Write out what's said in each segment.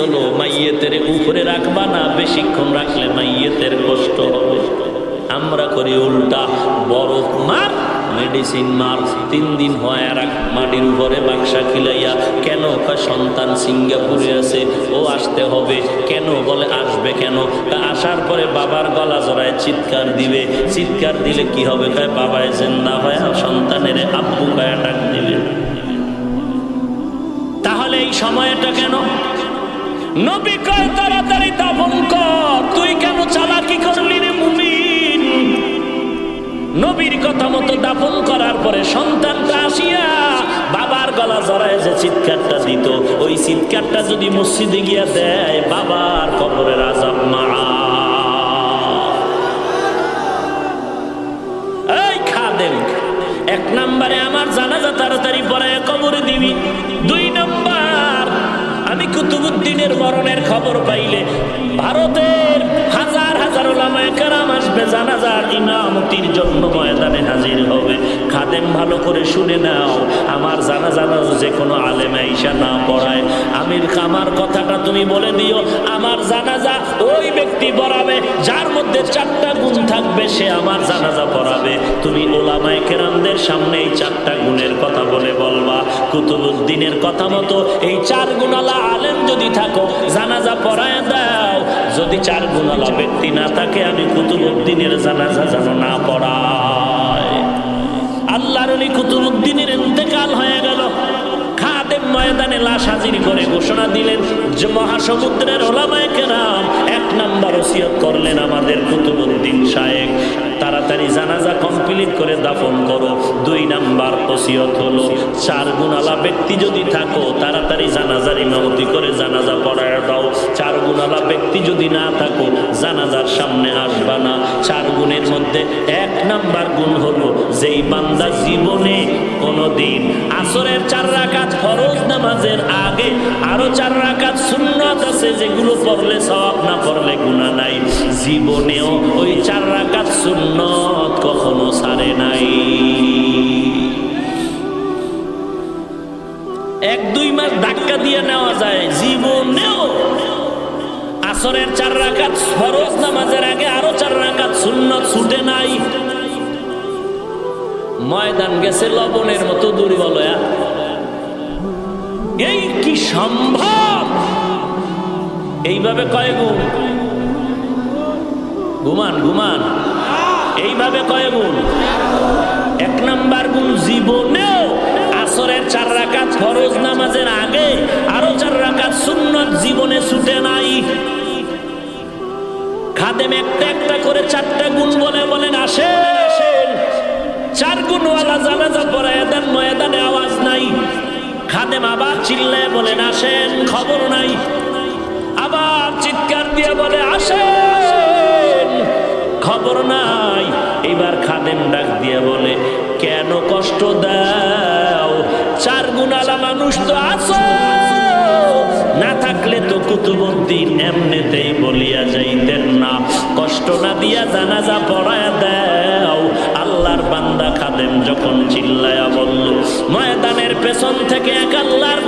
হলো মাইয়েতের উপরে রাখবা না, বেশিক্ষণ রাখলে মাইয়েতের কষ্ট হবে। আমরা করি উল্টা, বরফ মার, মেডিসিন মার, তিন দিন হয় আর মাটির উপরে বাক্সা খিলাইয়া, কেন সন্তান সিঙ্গাপুরে আছে, ও আসতে হবে কেন, বলে আসবে কেন? আসার পরে বাবার গলা জড়ায় চিৎকার দিবে, চিৎকার দিলে কি হবে? কয় বাবায় জেন্দা হয় সন্তানের আব্বু কয়া ডাক দিবে। তাহলে এই সময়টা কেন? নবী কয়, তাড়াতাড়ি দাফন কর। তুই কেন চালাকি করলি রে মুমিন? নবীর কথা মতো দাফন করার পরে সন্তানটা আসিয়া বাবার গলা জড়ায় যে চিৎকারটা দিত। ওই চিৎকারটা যদি মসজিদে গিয়া দেয়, বাবার কবরের আজাব মা। এই খাদেম, এক নম্বরে আমার জানাজা তাড়াতাড়ি পরে কবরে দিবি। দুই নম্বর কুতুবুদ্দিনের মরণের খবর পাইলে ভারতের হাজার যার মধ্যে চারটা গুণ থাকবে, সে আমার জানাজা পড়াবে। তুমি ওলামায়ে কেরামদের সামনে এই চারটা গুণের কথা বলে বলবা। কুতুবুদ্দিনের কথা মতো এই চার গুণালা আলেম যদি থাকো, জানাজা পড়ায় দাও। যদি চার গুণালা ব্যক্তি না থাকে আমি কুতুবুদ্দিনের জানাজা যেন না পড়ায়। আল্লাহর অলি কুতুবুদ্দিনের ইন্তেকাল হয়ে গেল। খাদেম ময়দানে লাশ করে ঘোষণা দিলেন মহাসমুদ্রের এক করলেন আমাদের শায়েক তাড়াতাড়ি জানাজা করে করো। দুই নাম্বার হলো চার গুণালা ব্যক্তি যদি থাকো, তাড়াতাড়ি জানাজার ইমামতি করে জানাজা পড়ায় দাও। চার গুণালা ব্যক্তি যদি না থাকো সামনে আসবা না। চার গুণের মধ্যে এক নাম্বার গুণ হলো, যেই বান্দা জীবনে কোনোদিন আসরের চার রাকাত ফরজ নামাজের আগে আরও চার রাকাত সুন্নত আছে, যেগুলো পড়লে সওয়াব, না পড়লে গুনাহ নাই। জীবনেও ওই চার রাকাত সুন্নত কখনো সারে নাই। এক দুই মাস ধাক্কা দিয়ে নেওয়া যায়, জীবনেও আসরের চার রাকাত ফরজ নামাজের আগে আরও চার রাকাত সুন্নত ছুটে নাই। ময়দান গেছে লবণের মতো দুর্বল। এই কি সম্ভব? এইভাবে কয় গুণ? ঘুমান ঘুমান এইভাবে কয় গুণ? এক নাম্বার গুণ জীবনেও আসরের চার রাকাত ফরজ নামাজের আগে আরও চার রাকাত সুন্নত জীবনে ছুটে নাই। খাদেম একটা একটা করে চারটা গুণ বলে বলেন, আসেন চার গুণওয়ালা জানাজা দেন, ময়দানে আওয়াজ নাই। খাদেম আবার চিল্লায় বলেন, আসেন, খবর নাই। আবার চিৎকার দিয়ে বলে, আসেন, খবর নাই। এবার খাদেম ডাক দিয়ে বলে, কেন কষ্ট দাও? চার গুণালা মানুষ তো আছো। না থাকলে তো কুতুবুদ্দিন এমনিতেই না দিয়া জানাজা পড়ায় দেও। আল্লাহর বান্দা খাদেম যখন চিল্লায়া বলল, ময়দানের পেছন থেকে এক আল্লাহর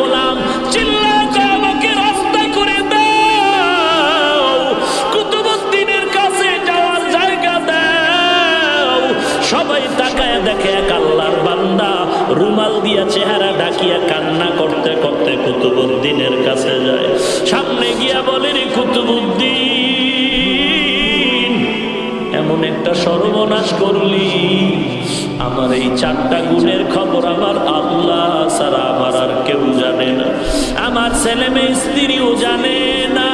একটা সর্বনাশ করলি। আমার এই চারটা গুণের খবর আমার আল্লাহ ছাড়া আমার আর কেউ জানে না। আমার ছেলে মেয়ে স্ত্রীও জানে না।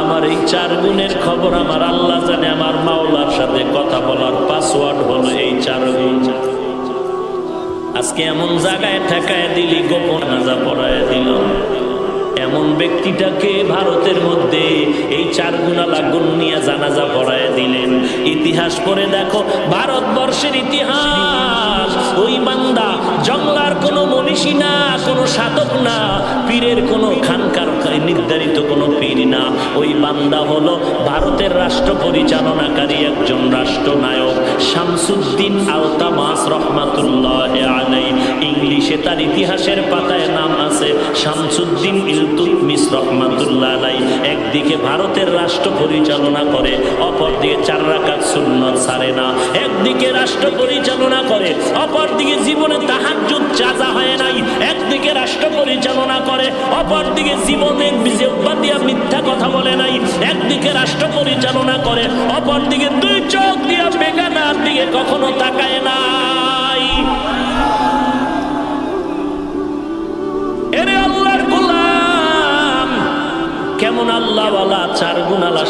আমার এই চার গুণের খবর আমার আল্লাহ জানে। আমার মাওলার সাথে কথা বলার পাসওয়ার্ড হলো এই চার গুণ। আজকে এমন জায়গায় ঠেকায় দিলি, গোপন নাজা পড়ায় দিল। এমন ব্যক্তিটাকে ভারতের মধ্যে এই চার গুণ নিয়ে জানাজা পড়ায় দিলেন। ইতিহাস পড়ে দেখো, ভারতবর্ষের ইতিহাস। ওই বান্দা জংলার কোনো মনীষী না, কোনো সাধক না, পীরের কোনো খানকার নির্ধারিত কোনো পীর না। ওই বান্দা হলো ভারতের রাষ্ট্র পরিচালনাকারী একজন রাষ্ট্রনায়ক, শামসুদ্দিন আলতামাস রহমাতুল্লাহ ইংলিশে তার ইতিহাসের পাতায় নাম শামসুদ্দিন ইলতুতমিস রহমাতুল্লাহ আলাই একদিকে ভারতের রাষ্ট্র পরিচালনা করে, অপরদিকে চার রাকাত সুন্নত ছাড়ে না। একদিকে রাষ্ট্র পরিচালনা করে, অপরদিকে জীবনে তাহাজ্জুদ চাজা হয় নাই। একদিকে রাষ্ট্র পরিচালনা করে, অপরদিকে জীবনে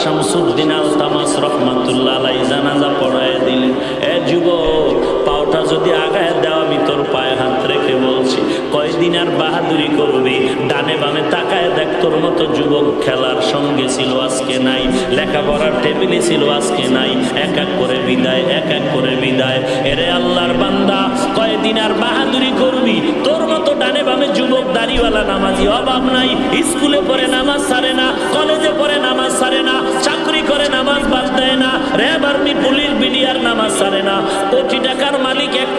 শামসুদ্দিন আল তামাস রহমাতুল্লাহ আলাই জানাজা পড়ায় দিলেন, এ যুবক, পাওটা যদি আগায় দেওয়া আমি তোর পায়ে হাত রেখে বলছি, কয়দিন আর বাহাদুরি করবি? ডানে বামে তাকায় দেখ, তোর মতো যুবক খেলার সঙ্গে ছিল আজকে নাই, লেখাপড়ার টেবিলে ছিল আজকে নাই, এক এক করে বিদায়, এক এক করে বিদায়। এরে আল্লাহর বান্দা, কয়দিন আর বাহাদুরি করবি? তোর মতো ডানে বামে যুবক, দাড়িওয়ালা, নামাজি অভাব নাই, স্কুলে পড়ে নামাজ সারে না, কলেজে মালিক এক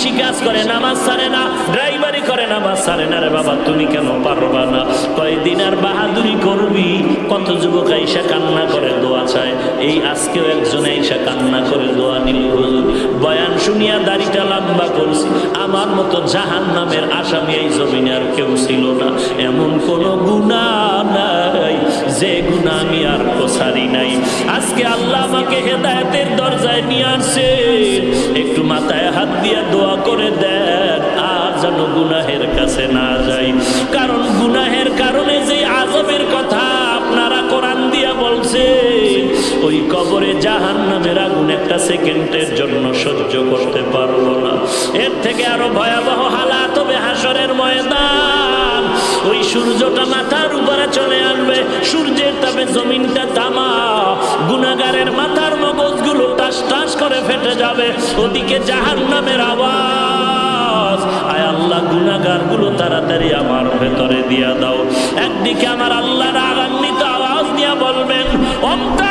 কৃষি কাজ করে, নামাজ সারে না ড্রাইভারি করে, নামাজ সারে না। রে বাবা, তুমি কেন পারবা না? কয়দিন আর বাহাদুরি করবি? কত যুবক আইসা কান্না করে, দোয়া চায়। এই আজকেও একজন আইসা কান্না করে, দোয়া নিল, হুজুর, বয়ান শুনিয়া দাড়িটা লম্বা করছি। আমার মতো জাহান নামের আসামি এই জমিনে আর কেউ ছিল না। এমন কোন গুণা নাই, যে গুণা আমি আর কোসারি নাই। আজকে আল্লাহ আমাকে হেদায়তের দরজায় নিয়ে আসছে। একটু মাথায় হাত দিয়ে দোয়া করে দেন, আর যেন গুনাহের কাছে না যাই। কারণ গুনাহের কারণে যে আজবের কথা আপনারা কোরআন দিয়া বলছে, ওই কবরে জাহান নামের আগুন একটা সেকেন্ডের জন্য সহ্য করতে পারল না। এর থেকে আরও ভয়াবহ হালাত হবে হাসরের ময়দান। ওই সূর্যটা মাথার উপরে চলে আসবে, সূর্যের তাপে জমিনটা তামা গুনাগারের মাথার মগজগুলো টাস টাস করে ফেটে যাবে। ওদিকে জাহান নামের আওয়াজ। আয় আল্লাহ গুনাগারগুলো তাড়াতাড়ি আমার ভেতরে দিয়া দাও। একদিকে আমার আল্লাহ রাগান্বিত আওয়াজ দিয়া বলবেন অমতাজুল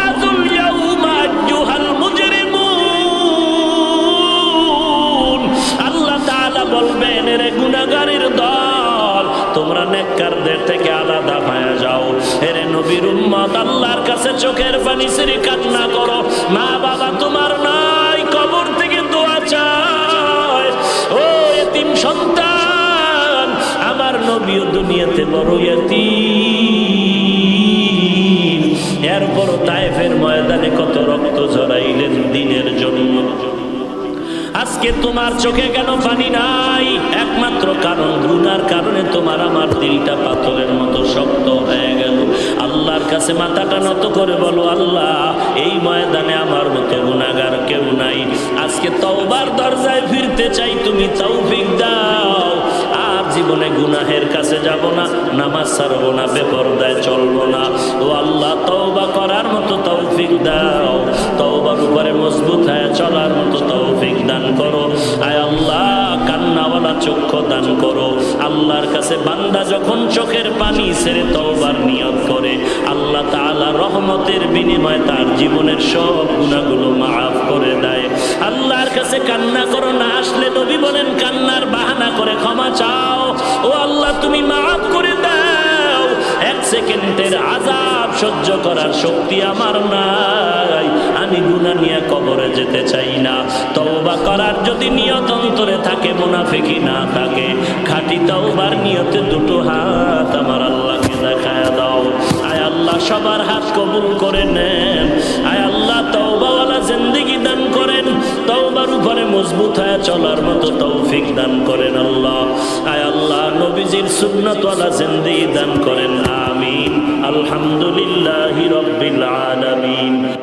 আজকে তোমার চোখে কেন পানি নাই? একমাত্র কারণ, গুনার কারণে তোমার আমার দিলটা পাথরের মতো শক্ত হয়ে গেল। আল্লাহর কাছে মাথাটা নত করে বলো, আল্লাহ, এই ময়দানে আমার মতো গুনাগার কেউ নাই। আজকে তওবার দরজায় ফিরতে চাই, তুমি তৌফিক দাও। আর জীবনে গুনাহের কাছে যাব না, নামাজ ছাড়বো না, বেপরদায় চলবো না। ও আল্লাহ, তওবা করার মতো তৌফিক দাও। তওবার উপরে মজবুত হয়ে চলার মতো তৌফিক দান করো। আয় আল্লাহ, কান্নাওয়ালা চক্ষু দান করো। আল্লাহর কাছে বান্দা যখন চোখের পানি ছেড়ে তওবার নিয়ত করে, আল্লাহ তাআলা রহমতের বিনিময়ে তার জীবনের সব গুণাগুলো মাফ করে দেয়। আল্লাহর কাছে কান্না করো না, আসলে নবী বলেন, কান্নার বাহানা করে ক্ষমা চাও। ও আল্লাহ, তুমি মাফ করে দাও। এক সেকেন্ডের সহ্য করার শক্তি আমার নাই। আমি গুণা নিয়ে কবরে যেতে চাই না। তওবা করার যদি নিয়ত অন্তরে থাকে মুনাফিকি না থাকে। খাঁটি তওবার নিয়তে দুটো হাত আমার আল্লাহকে দেখায় দাও। আয় আল্লাহ, সবার হাত কবুল করে নেন। তওবার উপরে মজবুত হয়ে চলার মতো তৌফিক দান করেন আল্লাহ। আয় আল্লাহ, নবীজির সুন্নতওয়ালা জিন্দি দান করেন, আমিন। আলহামদুলিল্লাহ রব্বিল আলামিন।